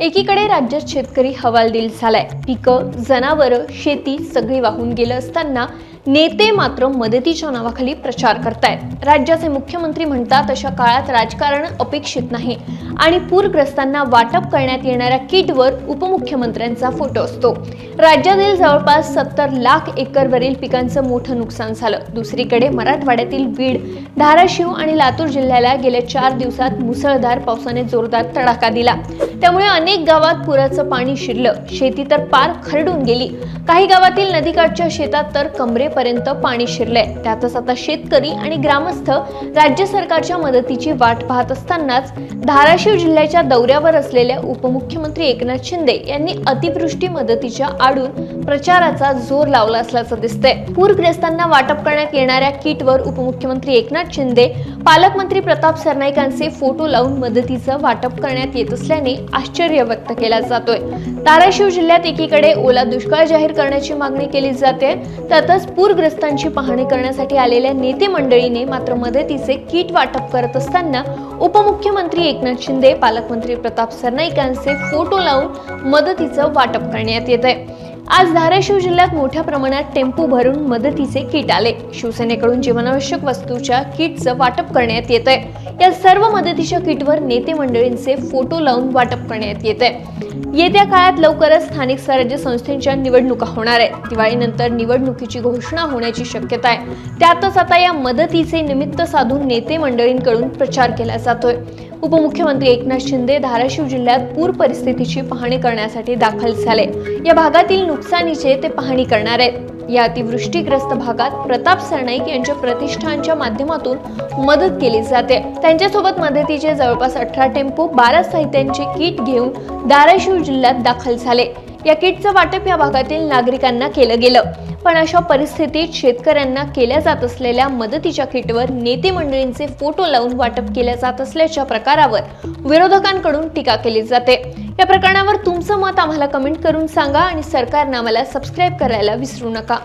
एकीकडे राज्यात शेतकरी हवालदिल झालाय. पिकं जनावरं शेती सगळी वाहून गेलं असताना नेते मात्र मदतीच्या नावाखाली प्रचार करतायत. राज्याचे मुख्यमंत्री म्हणतात अशा काळात राजकारण अपेक्षित नाही आणि पूरग्रस्तांना वाटप करण्यात येणाऱ्या किटवर उपमुख्यमंत्र्यांचा फोटो असतो. राज्यातील जवळपास सत्तर लाख एकरवरील पिकांचं मोठं नुकसान झालं. दुसरीकडे मराठवाड्यातील बीड धाराशिव आणि लातूर जिल्ह्याला गेल्या चार दिवसात मुसळधार पावसाने जोरदार तडाखा दिला. त्यामुळे अनेक गावात पुराचं पाणी शिरलं. शेती तर पार खरडून गेली. काही गावातील नदीकाठच्या शेतात तर कमरेपर्यंत पाणी शिरलंय. त्यातच आता शेतकरी आणि ग्रामस्थ राज्य सरकारच्या मदतीची वाट पाहत असतानाच धाराशिव जिल्ह्याच्या दौऱ्यावर असलेल्या उपमुख्यमंत्री एकनाथ शिंदे यांनी अतिवृष्टी मदतीच्या आडून प्रचाराचा जोर लावला असल्याचं दिसतंय. पूरग्रस्तांना वाटप करण्यात येणाऱ्या किटवर उपमुख्यमंत्री एकनाथ शिंदे पालकमंत्री प्रताप सरनाईकांचे फोटो लावून मदतीचं वाटप करण्यात येत असल्याने आश्चर्य व्यक्त केला जातोय. धाराशिव जिल्ह्यात एकीकडे ओला दुष्काळ जाहीर करण्याची मागणी केली जाते. त्यातच पूरग्रस्तांची पाहणी करण्यासाठी आलेल्या नेते मंडळीने मात्र मदतीचे किट वाटप करत असताना उपमुख्यमंत्री एकनाथ शिंदे पालकमंत्री प्रताप सरनाईकांचे फोटो लावून मदतीचं वाटप करण्यात येत आहे आज धाराशिव जिल्ह्यात मोठ्या प्रमाणात टेम्पो भरून मदतीचे किट आले. शिवसेनेकडून जीवनावश्यक वस्तूच्या किटचं वाटप करण्यात येत आहे या सर्व मदतीच्या किटवर नेते मंडळींचे फोटो लावून वाटप करण्यात येत आहे येत्या काळात लवकरच स्थानिक स्वराज्य संस्थेच्या निवडणुका होणार आहेत. दिवाळीनंतर निवडणुकीची घोषणा होण्याची शक्यता आहे. त्यातच आता या मदतीचे निमित्त साधून नेते मंडळींकडून प्रचार केला जातोय. उपमुख्यमंत्री एकनाथ शिंदे धाराशिव जिल्ह्यात पूर परिस्थितीची पाहणी करण्यासाठी दाखल झाले. या भागातील नुकसानीचे ते पाहणी करणार आहेत. या अतिवृष्टीग्रस्त भागात प्रताप सरनाईक यांच्या प्रतिष्ठानच्या माध्यमातून मदत केली जाते. त्यांच्यासोबत मदतीचे जवळपास अठरा टेम्पो बारा साहित्यांचे किट घेऊन धाराशिव जिल्ह्यात दाखल झाले. या किटचं वाटप या भागातील नागरिकांना केलं गेलं. पण अशा परिस्थितीत शेतकऱ्यांना केल्या जात असलेल्या मदतीच्या किटवर नेते मंडळींचे फोटो लावून वाटप केल्या जात असल्याच्या प्रकारावर विरोधकांकडून टीका केली जाते. या प्रकरणावर तुमचं मत आम्हाला कमेंट करून सांगा आणि सरकारनं आम्हाला सबस्क्राईब करायला विसरू नका.